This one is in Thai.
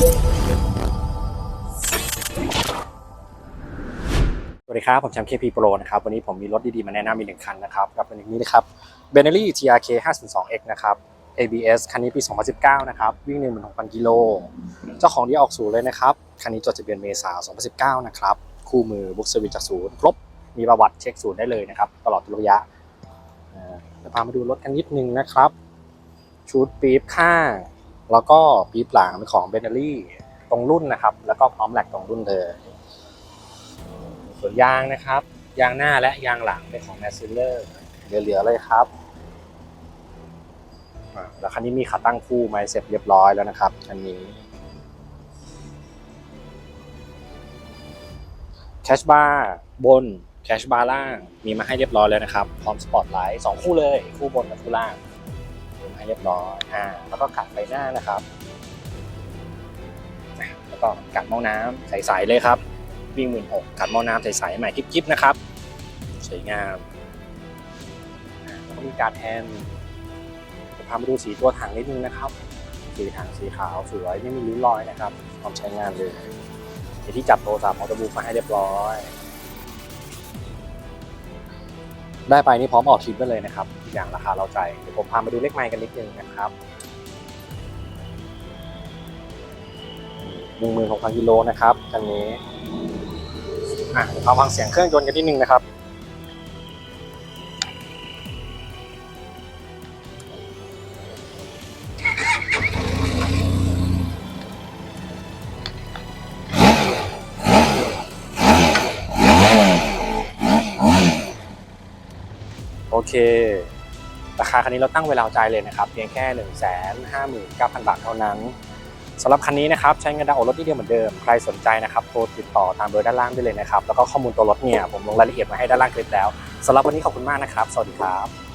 สวัสดีครับ ผมแชมป์ KP Pro นะครับ วันนี้ผมมีรถดีๆ มาแนะนำอีกหนึ่งคันนะครับ กับเป็นอย่างนี้นะครับ Benelli TRK 502X นะครับ ABS คันนี้ปี 2019 นะครับ วิ่ง 16,000 กิโล เจ้าของที่ออกศูนย์เลยนะครับ คันนี้จดทะเบียนเมษายน2019 นะครับ คู่มือบุ๊กเซอร์วิสจากศูนย์ครบ มีประวัติเช็คศูนย์ได้เลยนะครับ ตลอดระยะอ่าเดี๋ยวพามาดูรถกันนิดนึงนะครับ ชุดปี๊บข้าง แล้วก็ปี๊บหลังเป็นของ Benelli ตรงรุ่นนะครับ แล้วก็พร้อมแหลกตรงรุ่นเลยส่วนยางนะครับ ยางหน้าและยางหลังเป็นของ m a s ซิลเลอร์เหลือๆเลยครับแล้วคันนี้มีขาตั้งคู่ไม้เสร็จเรียบร้อยแล้วนะครับคันนี้แคชบาร์บนแคชบาร์ล่างมีมาให้เรียบร้อยแล้วนะครับ พร้อมสปอตไลท์สองคู่เลย คู่บนกับคู่ล่าง ให้เรียบร้อยอ่าแล้วก็กัดไฟหน้านะครับ แล้วก็กัดหม้อน้ำใสๆเลยครับ วิ่งหมื่นหกกัดหม้อน้ำใสๆใหม่กิ๊บๆนะครับ สวยงามแล้วก็มีการแทนจะพามาดูสีตัวถังนิดนึงนะครับสีถังสีขาวสวยไม่มีริ้วรอยนะครับพร้อมใช้งานเลยที่จับโทรศัพท์มอเตอร์บุ๊กมาให้เรียบร้อย ได้ไปนี่พร้อมออกทริปไปเลยนะครับ อย่างราคาเราใจเดี๋ยวผมพามาดูเลขไมล์กันนิดนึงนะครับหนึ่งหมื่นหกพันกิโลนะครับคันนี้อะเดี๋ยวเราฟังเสียงเครื่องยนต์กันนิดนึงนะครับ เค ราคาคันนี้เราตั้งเวลาใจายเลยนะครับ เพียงแค่ 1 5 9 0 0 0 บาทเท่านั้นสำหรับคันนี้นะครับใช้เงินดาวน์รถที่เดียวเหมือนเดิม ใครสนใจนะครับโทรติดต่อตามเบอร์ด้านล่างได้เลยนะครับ แล้วก็ข้อมูลตัวรถเนี่ยผมลงรายละเอียดมาให้ด้านล่างคลิปแล้วสำหรับวันนี้ขอบคุณมากนะครับ สวัสดีครับ